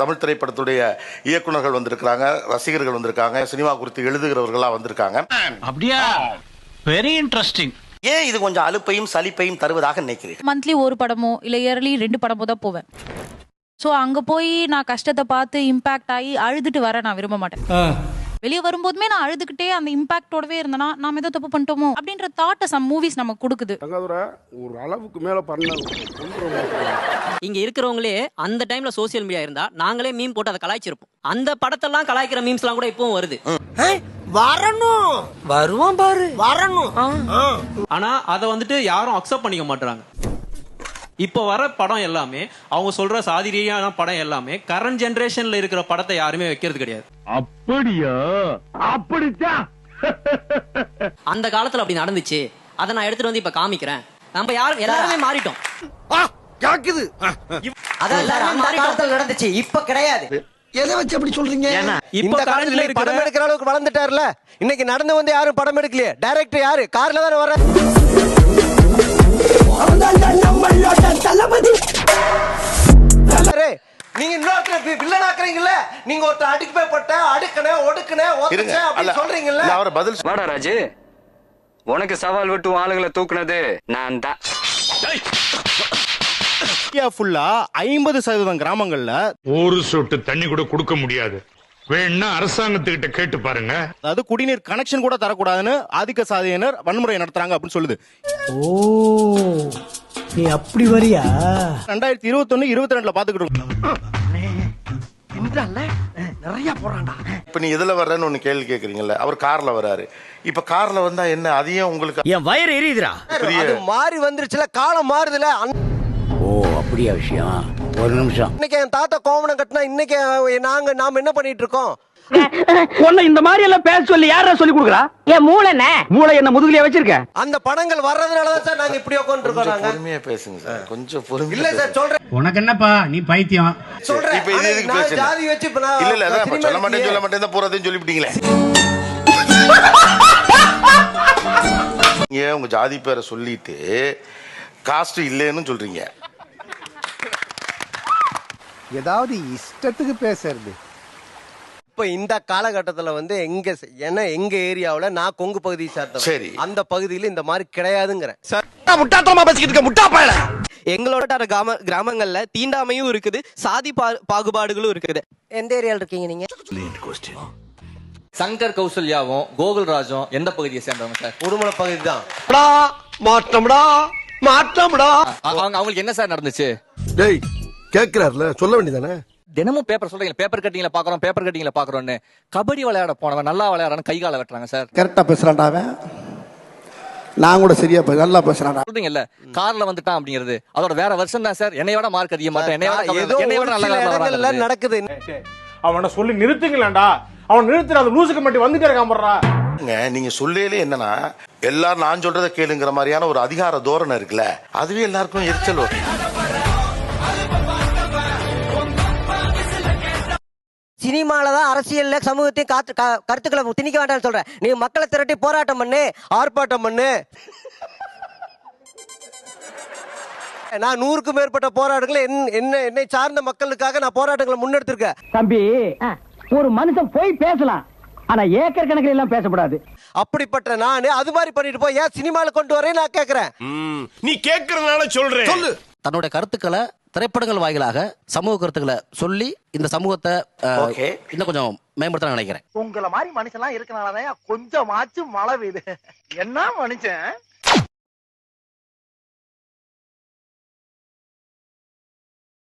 தமிழ் திரைப்படத்துடைய இயக்குனர்கள் வந்திருக்கிறாங்க ரசிகர்கள் வந்திருக்காங்க சினிமா குறித்து எழுதுகிறவர்களா வந்திருக்காங்க. அப்படியா? வெரி இன்ட்ரெஸ்டிங் ஏன் இது கொஞ்சம் அலுப்பையும் சலிப்பையும் தருவதாக நினைக்கிறீர்கள்? மந்த்லி ஒரு படமோ இல்லை இயர்லி ரெண்டு படமோ தான் போவேன். ஸோ அங்கே போய் நான் கஷ்டத்தை பார்த்து இம்பாக்ட் ஆகி அழுதுட்டு வர நான் விரும்ப மாட்டேன். வெளியே வரும்போதுமே நான் அழுதுகிட்டே அந்த இம்பாக்டோடவே இருந்தேனா நாம ஏதோ தப்பு பண்ணிட்டோமோ? அப்படின்ற தாட்டை சம் மூவிஸ் நமக்கு கொடுக்குது. தங்காதுரை ஒரு அளவுக்கு மேல பண்ண இங்க இருக்கிறவங்களே அந்த டைம்ல சோசியல் மீடியா இருந்தா நாங்களே மீம் போட்டு அதை கலாய்ச்சிருப்போம். அந்த படத்தெல்லாம் கலாய்க்கிற மீம்ஸ்லாம் கூட இப்பவும் வருது. வரணும். வருவான் பாரு. வரணும். ஆனா அதை வந்துட்டு யாரும் அக்செப்ட் பண்ணிக்க மாட்டாங்க இப்போ வர படம் எல்லாமே அவங்க சொல்ற சாதி ரீதியான படம் எல்லாமே கரண்ட் ஜெனரேஷன்ல இருக்கிற படத்தை யாருமே வைக்கிறது கிடையாது. அப்படியா? அப்படித்தான் அந்த காலத்துல அப்படி நடந்துச்சு. அதை நான் எடுத்துட்டு வந்து இப்ப காமிக்கிறேன். நம்ம யாரும் எல்லாருமே மாறிட்டோம். கேக்குது. அதான் எல்லாருமே அந்த மாறிட்டோம். காலத்துல நடந்துச்சு. இப்ப கிடையாது. எதை வச்சு அப்படி சொல்றீங்க? இப்போ கரண்ட்ல படம் எடுக்கிற அளவுக்கு வளர்ந்துட்டாருல? இன்னைக்கு நடந்து வந்து யாரும் படம் எடுக்கலையே? டைரக்டர் யாரு? கார்ல தானே வர நீங்க ஒருத்தர் அடிக்க போய் போட்ட அடுக்கன ஒடுக்கன இருங்க. ஒதுச்ச அல்ல அப்படி சொல்றீங்கல்ல அவரை பதில் வாடா ராஜு. உனக்கு சவால் விட்டு ஆளுங்களை தூக்குனது நான் தான் இந்தியா ஃபுல்லா ஐம்பது சதவீதம் கிராமங்கள்ல ஒரு சொட்டு தண்ணி கூட கொடுக்க முடியாது. வேணா அரசாங்கத்துக்கிட்ட கேட்டு பாருங்க. அதாவது குடிநீர் கனெக்ஷன் கூட தரக்கூடாதுன்னு ஆதிக்க சாதியினர் வன்முறை நடத்துறாங்க அப்படின்னு சொல்லுது. ஓ நீ அப்படி வரியா? ரெண்டாயிரத்தி இருபத்தொன்னு இருபத்தி ரெண்டுல பாத்துக்கிட்டு இருக்கோம். நிறைய போறான்டா. இப்ப நீ எதுல வர்றேன்னு ஒண்ணு கேள்வி கேக்குறீங்கல்ல அவர் கார்ல வராரு. இப்ப கார்ல வந்தா என்ன அதையும் உங்களுக்கு என் வயிறு எரியுதுடா. அது மாறி வந்துருச்சுல காலம் மாறுதுல ஓ அப்படியா விஷயம். ஒரு நிமிஷம். இன்னைக்கு என் தாத்தா கோவணம் கட்டினா இன்னைக்கு நாங்க நாம என்ன பண்ணிட்டு இருக்கோம்? உன்னை இந்த மாதிரி எல்லாம் பேச சொல்லி யாரா சொல்லி கொடுக்குறா? என் மூளைண்ணே. மூளை என்ன முதுகுலயே வச்சிருக்க? அந்த படங்கள் வர்றதுனாலதான் சார் நாங்க இப்படி உட்காந்து இருக்கோம் கொஞ்சம் நாங்க பொறுமையா பேசுங்க சார். கொஞ்சம் பொறுமையா இல்ல சார் சொல்றேன். உனக்கு என்னப்பா? நீ பைத்தியம். சொல்றேன். இப்ப இது எதுக்கு பேசுறீங்க? ஜாதி வச்சு இப்ப நான் இல்ல இல்ல அதான் சொல்ல மாட்டேன். சொல்ல மாட்டேன் தான் போறதையும் சொல்லிவிட்டீங்களே. நீங்க உங்க ஜாதி பேரை சொல்லிட்டு காஸ்ட் இல்லைன்னு சொல்றீங்க. ஏதாவது இஷ்டத்துக்கு பேசுறது. இப்ப இந்த காலகட்டத்துல வந்து எங்க ஏன்னா எங்க ஏரியாவுல நான் கொங்கு பகுதியை சேர்த்தவன் சரி. அந்த பகுதியில இந்த மாதிரி கிடையாதுங்கிறேன் சார் முட்டாத்தனமா பேசிக்கிட்டு இருக்க? முட்டா பயல. எங்களோட கிராம கிராமங்கள்ல தீண்டாமையும் இருக்குது சாதி பாகுபாடுகளும் இருக்குது. எந்த ஏரியால இருக்கீங்க நீங்க? சங்கர் கௌசல்யாவும் கோகுல்ராஜும் எந்த பகுதியை சேர்ந்தவங்க சார்? உடுமலை பகுதி தான் மாற்றம்டா மாற்றம்டா. அவங்க அவங்களுக்கு என்ன சார் நடந்துச்சு? டேய் கேக்குறாருல சொல்ல வேண்டியதானே? தினமும் பேப்பர் சொல்றீங்க பேப்பர் கட்டிங்ல பாக்குறோம் பேப்பர் கட்டிங்ல பாக்குறோம்னு கபடி விளையாட போனவன் நல்லா விளையாடுறான்னு கை கால வெட்டுறாங்க சார். கரெக்டா பேசுறான்டா அவன். நான் கூட சரியா நல்லா பேசுறான்டா. சொல்றீங்கல்ல கார்ல வந்துட்டான் அப்படிங்கிறது. அதோட வேற வருஷம் தான் சார். என்னையோட மார்க் அதிகமா என்னையோட. நடக்குது. அவனை சொல்லி நிறுத்துங்களேன்டா. அவன் நிறுத்துற அந்த லூசுக்கு மட்டும் வந்துட்டே இருக்கான் நீங்க சொல்லையிலே என்னன்னா எல்லாரும் நான் சொல்றதை கேளுங்கிற மாதிரியான ஒரு அதிகார தோரணை இருக்குல்ல. அதுவே எல்லாருக்கும் எரிச்சல் வரும். சினிமால தான் அரசியல்ல சமூகத்தையும் காத்து கருத்துக்களை திணிக்க வேண்டாம்னு சொல்றேன். நீ மக்களை திரட்டி போராட்டம் பண்ணு. ஆர்ப்பாட்டம் பண்ணு. நான் நூறுக்கும் மேற்பட்ட போராட்டங்களை என்- என்ன என்னை சார்ந்த மக்களுக்காக நான் போராட்டங்களை முன்னெடுத்திருக்கேன். தம்பி ஒரு மனுஷன் போய் பேசலாம். ஆனா ஏக்கர் கணக்கில் எல்லாம் பேசக்கூடாது அப்படிப்பட்ட நானு அது மாதிரி பண்ணிட்டு போய் ஏன் சினிமால கொண்டு வரேன் நான் கேக்குறேன். நீ கேக்குறதுனால சொல்றேன். சொல்லு. தன்னுடைய கருத்துக்களை திரைப்படங்கள் வாயிலாக சமூக கருத்துக்களை சொல்லி இந்த சமூகத்தை. இன்னும் கொஞ்சம் மேம்படுத்த நினைக்கிறேன். உங்களை மாதிரி மனுஷன்லாம் இருக்கனாலதான் கொஞ்சமாச்சும் மழை பெய்யுது. என்ன மனுஷன்?